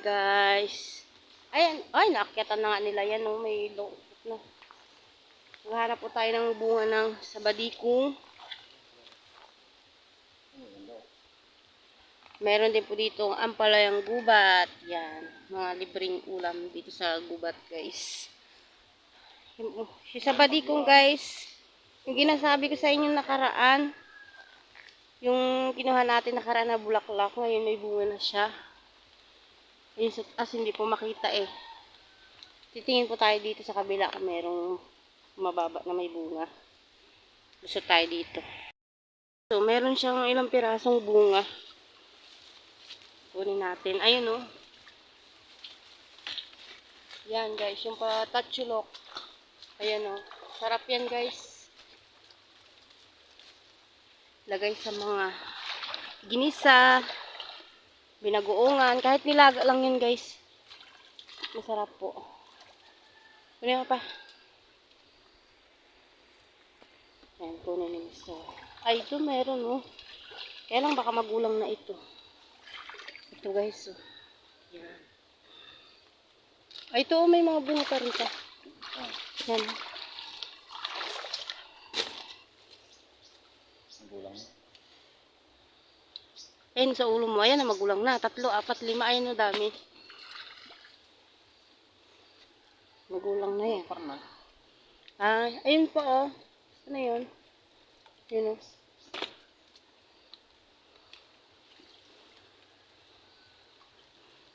guys. Ayan, ay, naakyatan na nga nila yan, no? may lungkot na. Maghanap po tayo ng bunga ng sabadikong. Meron din po dito ang ampalayang gubat. Yan, mga libreng ulam dito sa gubat, guys. Yung sabadikong, guys, yung ginasabi ko sa inyo nakaraan, yung kinuha natin nakaraan na bulaklak, ngayon may bunga na siya. Ayun, sa taas hindi po makita eh. Titingin po tayo dito sa kabila kung merong mababa na may bunga. Gusto tayo dito. So, meron siyang ilang pirasong bunga. Kunin natin. Ayun oh. Yan guys, yung pa tatsulok. Ayan oh. Sarap yan guys. Lagay sa mga ginisa, binagoongan, kahit nilaga lang yun guys. Masarap po. Kunin mo pa. Ayan, kunin yung isa. Ay, ito meron oh. Kaya lang baka magulang na ito. Ito guys oh. Yan. Ay, ito oh, may mga bunga pa rin ka. Yan. Magulang. Ayun sa ulo mo. Ayan na magulang na. Tatlo, apat, lima. Ayun o dami. Magulang na yan. Na. Ah, ayun pa oh. Ano yun? Yun oh.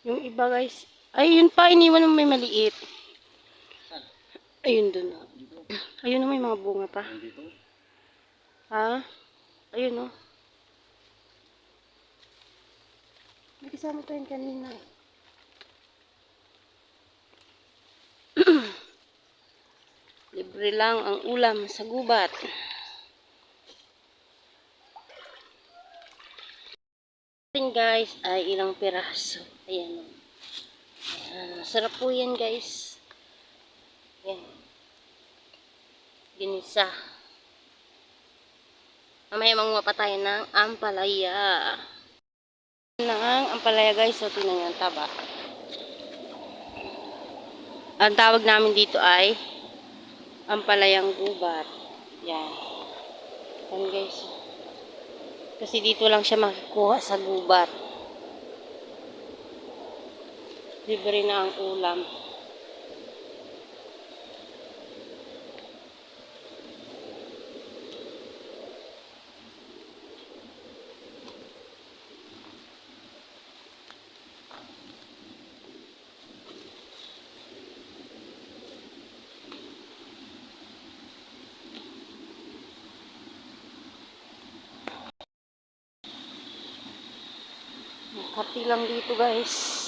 Yung iba guys. Ay, yun pa. Iniwan mo may maliit. Ayun dun. oh. Ayun na may mga bunga pa. Ha? Ayun oh. May kasama pa yun kanina eh. Libre lang ang ulam sa gubat. Atin guys ay ilang piraso. Ayan o. Ayan, masarap po yan guys. Ayan. Ginisa. Mamaya manguha pa tayo ng ampalaya. Ng ampalaya guys. So, tingnan nyo ang taba. Ang tawag namin dito ay ampalayang gubat. Yan. Yan guys. Kasi dito lang siya makikuha sa gubat. Libre na ang ulam. Hati lang dito guys.